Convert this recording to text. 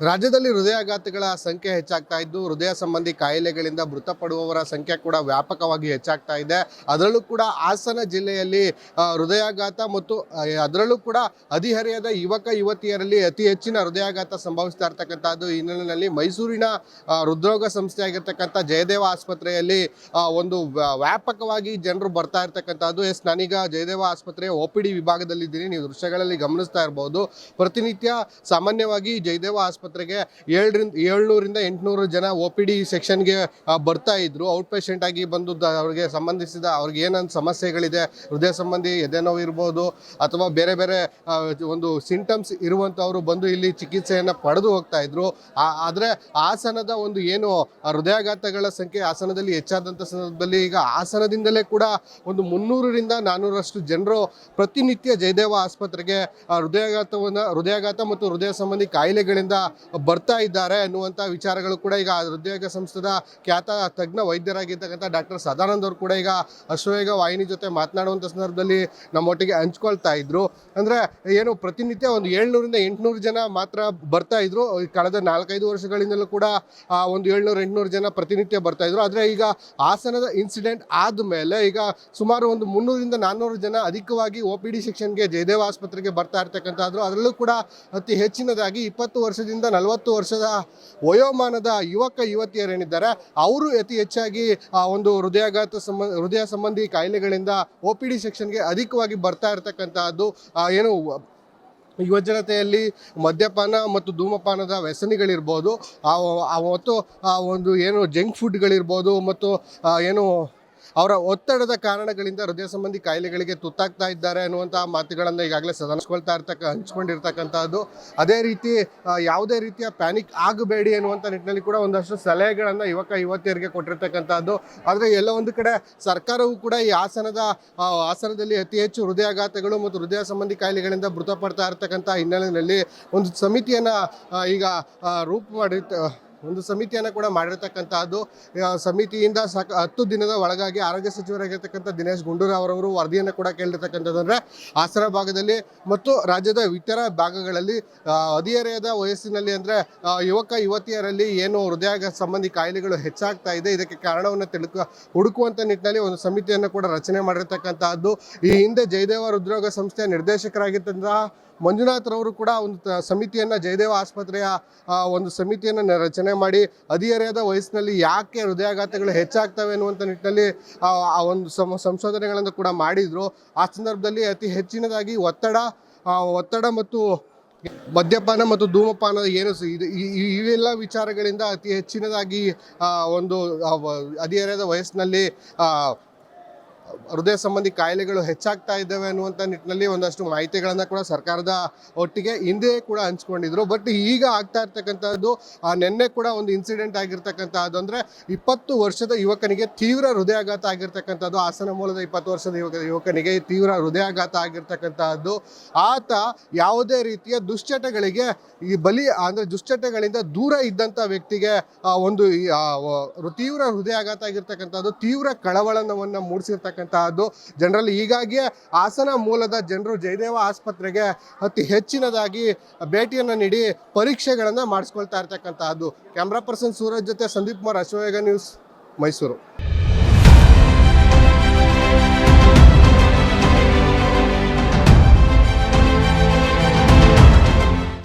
ರಾಜ್ಯದಲ್ಲಿ ಹೃದಯಾಘಾತಗಳ ಸಂಖ್ಯೆ ಹೆಚ್ಚಾಗ್ತಾ ಇದ್ದು, ಹೃದಯ ಸಂಬಂಧಿ ಕಾಯಿಲೆಗಳಿಂದ ಮೃತಪಡುವವರ ಸಂಖ್ಯೆ ಕೂಡ ವ್ಯಾಪಕವಾಗಿ ಹೆಚ್ಚಾಗ್ತಾ ಇದೆ. ಅದರಲ್ಲೂ ಕೂಡ ಹಾಸನ ಜಿಲ್ಲೆಯಲ್ಲಿ ಹೃದಯಾಘಾತ ಮತ್ತು ಅದರಲ್ಲೂ ಕೂಡ ಹದಿಹರೆಯದ ಯುವಕ, ಯುವತಿಯರಲ್ಲಿ ಅತಿ ಹೆಚ್ಚಿನ ಹೃದಯಾಘಾತ ಸಂಭವಿಸ್ತಾ ಇರ್ತಕ್ಕಂಥದ್ದು. ಈ ಹಿನ್ನೆಲೆಯಲ್ಲಿ ಮೈಸೂರಿನ ಹೃದ್ರೋಗ ಸಂಸ್ಥೆ ಆಗಿರ್ತಕ್ಕಂಥ ಜಯದೇವ ಆಸ್ಪತ್ರೆಯಲ್ಲಿ ಒಂದು ವ್ಯಾ- ವ್ಯಾಪಕವಾಗಿ ಜನರು ಬರ್ತಾ ಇರ್ತಕ್ಕಂಥದ್ದು. ಎಸ್, ನಾನೀಗ ಜಯದೇವ ಆಸ್ಪತ್ರೆಯ ಒ ಪಿ ಡಿ ವಿಭಾಗದಲ್ಲಿದ್ದೀನಿ. ನೀವು ದೃಶ್ಯಗಳಲ್ಲಿ ಗಮನಿಸ್ತಾ ಇರ್ಬೋದು. ಪ್ರತಿನಿತ್ಯ ಸಾಮಾನ್ಯವಾಗಿ ಜಯದೇವ ಆಸ್ಪತ್ರೆಗೆ ಏಳರಿಂದ, ಏಳ್ನೂರಿಂದ ಎಂಟುನೂರು ಜನ ಒ ಪಿ ಡಿ ಸೆಕ್ಷನ್ಗೆ ಬರ್ತಾ ಇದ್ರು. ಔಟ್ ಪೇಷಂಟ್ ಆಗಿ ಬಂದು ಅವ್ರಿಗೆ ಸಂಬಂಧಿಸಿದ ಅವ್ರಿಗೆ ಏನೊಂದು ಸಮಸ್ಯೆಗಳಿದೆ, ಹೃದಯ ಸಂಬಂಧಿ ಎದೆನೋವು ಇರ್ಬೋದು, ಅಥವಾ ಬೇರೆ ಬೇರೆ ಒಂದು ಸಿಂಟಮ್ಸ್ ಇರುವಂಥವ್ರು ಬಂದು ಇಲ್ಲಿ ಚಿಕಿತ್ಸೆಯನ್ನು ಪಡೆದು ಹೋಗ್ತಾ ಇದ್ರು. ಆದರೆ ಆಸನದ ಒಂದು ಏನು ಹೃದಯಾಘಾತಗಳ ಸಂಖ್ಯೆ ಹಾಸನದಲ್ಲಿ ಹೆಚ್ಚಾದಂಥ ಸಂದರ್ಭದಲ್ಲಿ ಈಗ ಹಾಸನದಿಂದಲೇ ಕೂಡ ಒಂದು ಮುನ್ನೂರರಿಂದ ನಾನ್ನೂರಷ್ಟು ಜನರು ಪ್ರತಿನಿತ್ಯ ಜಯದೇವ ಆಸ್ಪತ್ರೆಗೆ ಹೃದಯಾಘಾತವನ್ನು, ಹೃದಯಾಘಾತ ಮತ್ತು ಹೃದಯ ಸಂಬಂಧಿ ಕಾಯಿಲೆಗಳಿಂದ ಬರ್ತಾ ಇದ್ದಾರೆ ಅನ್ನುವಂಥ ವಿಚಾರಗಳು ಕೂಡ ಈಗ ಹೃದಯ ಸಂಸ್ಥೆದ ಖ್ಯಾತ ತಜ್ಞ ವೈದ್ಯರಾಗಿರ್ತಕ್ಕಂಥ ಡಾಕ್ಟರ್ ಸದಾನಂದ್ ಅವರು ಕೂಡ ಈಗ ಅಶ್ವೇಗ ವಾಹಿನಿ ಜೊತೆ ಮಾತನಾಡುವಂಥ ಸಂದರ್ಭದಲ್ಲಿ ನಮ್ಮೊಟ್ಟಿಗೆ ಹಂಚ್ಕೊಳ್ತಾ ಇದ್ರು. ಅಂದರೆ ಏನು ಪ್ರತಿನಿತ್ಯ ಒಂದು ಏಳ್ನೂರಿಂದ ಎಂಟುನೂರು ಜನ ಮಾತ್ರ ಬರ್ತಾ ಇದ್ರು. ಕಳೆದ ನಾಲ್ಕೈದು ವರ್ಷಗಳಿಂದಲೂ ಕೂಡ ಒಂದು ಏಳ್ನೂರು, ಎಂಟುನೂರು ಜನ ಪ್ರತಿನಿತ್ಯ ಬರ್ತಾ ಇದ್ರು. ಆದರೆ ಈಗ ಹಾಸನದ ಇನ್ಸಿಡೆಂಟ್ ಆದ ಮೇಲೆ ಈಗ ಸುಮಾರು ಒಂದು ಮುನ್ನೂರಿಂದ ನಾನ್ನೂರು ಜನ ಅಧಿಕವಾಗಿ ಒ ಪಿ ಡಿ ಸೆಕ್ಷನ್ಗೆ ಜಯದೇವ ಆಸ್ಪತ್ರೆಗೆ ಬರ್ತಾ ಇರ್ತಕ್ಕಂಥದ್ದು ಅದರಲ್ಲೂ ಕೂಡ ಅತಿ ಹೆಚ್ಚಿನದಾಗಿ ಇಪ್ಪತ್ತು ವರ್ಷದಿಂದ ನಲವತ್ತು ವರ್ಷದ ವಯೋಮಾನದ ಯುವಕ ಯುವತಿಯರೇನಿದ್ದಾರೆ, ಅವರು ಅತಿ ಹೆಚ್ಚಾಗಿ ಒಂದು ಹೃದಯಾಘಾತ ಸಂಬಂಧ ಹೃದಯ ಸಂಬಂಧಿ ಕಾಯಿಲೆಗಳಿಂದ ಒ ಪಿ ಡಿ ಸೆಕ್ಷನ್ಗೆ ಅಧಿಕವಾಗಿ ಬರ್ತಾ ಇರತಕ್ಕಂತಹದ್ದು ಏನು ಯುವಜನತೆಯಲ್ಲಿ ಮದ್ಯಪಾನ ಮತ್ತು ಧೂಮಪಾನದ ವ್ಯಸನಿಗಳಿರ್ಬೋದು ಮತ್ತು ಆ ಒಂದು ಏನು ಜಂಕ್ ಫುಡ್ಗಳಿರ್ಬೋದು ಮತ್ತು ಏನು ಅವರ ಒತ್ತಡದ ಕಾರಣಗಳಿಂದ ಹೃದಯ ಸಂಬಂಧಿ ಕಾಯಿಲೆಗಳಿಗೆ ತುತ್ತಾಗ್ತಾ ಇದ್ದಾರೆ ಅನ್ನುವಂತಹ ಮಾತುಗಳನ್ನು ಈಗಾಗಲೇ ಸದನಿಸ್ಕೊಳ್ತಾ ಇರ್ತಕ್ಕ, ಹಂಚ್ಕೊಂಡಿರ್ತಕ್ಕಂಥದ್ದು. ಅದೇ ರೀತಿ ಯಾವುದೇ ರೀತಿಯ ಪ್ಯಾನಿಕ್ ಆಗಬೇಡಿ ಅನ್ನುವಂಥ ನಿಟ್ಟಿನಲ್ಲಿ ಕೂಡ ಒಂದಷ್ಟು ಸಲಹೆಗಳನ್ನು ಯುವಕ, ಯುವತಿಯರಿಗೆ ಕೊಟ್ಟಿರ್ತಕ್ಕಂಥದ್ದು. ಆದರೆ ಎಲ್ಲ ಒಂದು ಕಡೆ ಸರ್ಕಾರವು ಕೂಡ ಈ ಆಸನದ ಆಸನದಲ್ಲಿ ಅತಿ ಹೆಚ್ಚು ಹೃದಯಾಘಾತಗಳು ಮತ್ತು ಹೃದಯ ಸಂಬಂಧಿ ಕಾಯಿಲೆಗಳಿಂದ ಮೃತಪಡ್ತಾ ಇರ್ತಕ್ಕಂಥ ಹಿನ್ನೆಲೆಯಲ್ಲಿ ಒಂದು ಸಮಿತಿಯನ್ನು ಈಗ ರೂಪು ಮಾಡಿ ಒಂದು ಸಮಿತಿಯನ್ನು ಕೂಡ ಮಾಡಿರ್ತಕ್ಕಂಥದ್ದು ಸಮಿತಿಯಿಂದ ಸಾಕ, ಹತ್ತು ದಿನದ ಒಳಗಾಗಿ ಆರೋಗ್ಯ ಸಚಿವರಾಗಿರ್ತಕ್ಕಂಥ ದಿನೇಶ್ ಗುಂಡೂರಾವ್ ಅವರವರು ವರದಿಯನ್ನು ಕೂಡ ಕೇಳಿರ್ತಕ್ಕಂಥದ್ದು ಅಂದರೆ ಹಾಸನ ಭಾಗದಲ್ಲಿ ಮತ್ತು ರಾಜ್ಯದ ಇತರ ಭಾಗಗಳಲ್ಲಿ ಹದಿಹರೆಯದ ವಯಸ್ಸಿನಲ್ಲಿ ಅಂದರೆ ಯುವಕ ಯುವತಿಯರಲ್ಲಿ ಏನು ಹೃದಯ ಸಂಬಂಧಿ ಕಾಯಿಲೆಗಳು ಹೆಚ್ಚಾಗ್ತಾ ಇದೆ, ಇದಕ್ಕೆ ಕಾರಣವನ್ನು ತಿಳ್ಕ ಹುಡುಕುವಂಥ ನಿಟ್ಟಿನಲ್ಲಿ ಒಂದು ಸಮಿತಿಯನ್ನು ಕೂಡ ರಚನೆ ಮಾಡಿರ್ತಕ್ಕಂಥದ್ದು ಈ ಹಿಂದೆ ಜಯದೇವ ಹೃದ್ರೋಗ ಸಂಸ್ಥೆಯ ನಿರ್ದೇಶಕರಾಗಿದ್ದಂತಹ ಮಂಜುನಾಥ್ರವರು ಕೂಡ ಒಂದು ಸಮಿತಿಯನ್ನು, ಜಯದೇವ ಆಸ್ಪತ್ರೆಯ ಒಂದು ಸಮಿತಿಯನ್ನು ನ- ರಚನೆ ಮಾಡಿ ಹದಿಹರೆಯದ ವಯಸ್ಸಿನಲ್ಲಿ ಯಾಕೆ ಹೃದಯಾಘಾತಗಳು ಹೆಚ್ಚಾಗ್ತವೆ ಅನ್ನುವಂಥ ನಿಟ್ಟಿನಲ್ಲಿ, ಆ ಒಂದು ಸಂ, ಸಂಶೋಧನೆಗಳನ್ನು ಕೂಡ ಮಾಡಿದರು. ಆ ಸಂದರ್ಭದಲ್ಲಿ ಅತಿ ಹೆಚ್ಚಿನದಾಗಿ ಒತ್ತಡ ಒತ್ತಡ ಮತ್ತು ಮದ್ಯಪಾನ ಮತ್ತು ಧೂಮಪಾನ ಏನು ಇದು ಇವೆಲ್ಲ ವಿಚಾರಗಳಿಂದ ಅತಿ ಹೆಚ್ಚಿನದಾಗಿ ಒಂದು ಹದಿಹರೆಯದ ವಯಸ್ಸಿನಲ್ಲಿ ಹೃದಯ ಸಂಬಂಧಿ ಕಾಯಿಲೆಗಳು ಹೆಚ್ಚಾಗ್ತಾ ಇದ್ದಾವೆ ಅನ್ನುವಂಥ ನಿಟ್ಟಿನಲ್ಲಿ ಒಂದಷ್ಟು ಮಾಹಿತಿಗಳನ್ನು ಕೂಡ ಸರ್ಕಾರದ ಒಟ್ಟಿಗೆ ಹಿಂದೆ ಕೂಡ ಹಂಚ್ಕೊಂಡಿದ್ರು. ಬಟ್ ಈಗ ಆಗ್ತಾ ಇರ್ತಕ್ಕಂಥದ್ದು ನಿನ್ನೆ ಕೂಡ ಒಂದು ಇನ್ಸಿಡೆಂಟ್ ಆಗಿರ್ತಕ್ಕಂಥದ್ದು ಅಂದರೆ ಇಪ್ಪತ್ತು ವರ್ಷದ ಯುವಕನಿಗೆ ತೀವ್ರ ಹೃದಯಾಘಾತ ಆಗಿರ್ತಕ್ಕಂಥದ್ದು. ಹಾಸನ ಮೂಲದ ಇಪ್ಪತ್ತು ವರ್ಷದ ಯುವಕ, ಯುವಕನಿಗೆ ತೀವ್ರ ಹೃದಯಾಘಾತ ಆಗಿರ್ತಕ್ಕಂಥದ್ದು. ಆತ ಯಾವುದೇ ರೀತಿಯ ದುಶ್ಚಟಗಳಿಗೆ, ಈ ಬಲಿ ಅಂದರೆ ದುಶ್ಚಟಗಳಿಂದ ದೂರ ಇದ್ದಂಥ ವ್ಯಕ್ತಿಗೆ ಒಂದು ತೀವ್ರ ಹೃದಯಾಘಾತ ಆಗಿರ್ತಕ್ಕಂಥದ್ದು, ತೀವ್ರ ಕಳವಳನವನ್ನು ಮೂಡಿಸಿರ್ತಕ್ಕಂತಹದ್ದು ಜನರಲ್ಲಿ ಈಗಾಗಿಯೇ ಹಾಸನ ಮೂಲದ ಜನರು ಜಯದೇವ ಆಸ್ಪತ್ರೆಗೆ ಅತಿ ಹೆಚ್ಚಿನದಾಗಿ ಭೇಟಿಯನ್ನು ನೀಡಿ ಪರೀಕ್ಷೆಗಳನ್ನು ಮಾಡಿಸ್ಕೊಳ್ತಾ ಇರ್ತಕ್ಕಂತಹದ್ದು. ಕ್ಯಾಮ್ರಾ ಪರ್ಸನ್ ಸೂರಜ್ ಜೊತೆ ಸಂದೀಪ್ ಕುಮಾರ್ ಅಶ್ವವೇಗ ನ್ಯೂಸ್ ಮೈಸೂರು.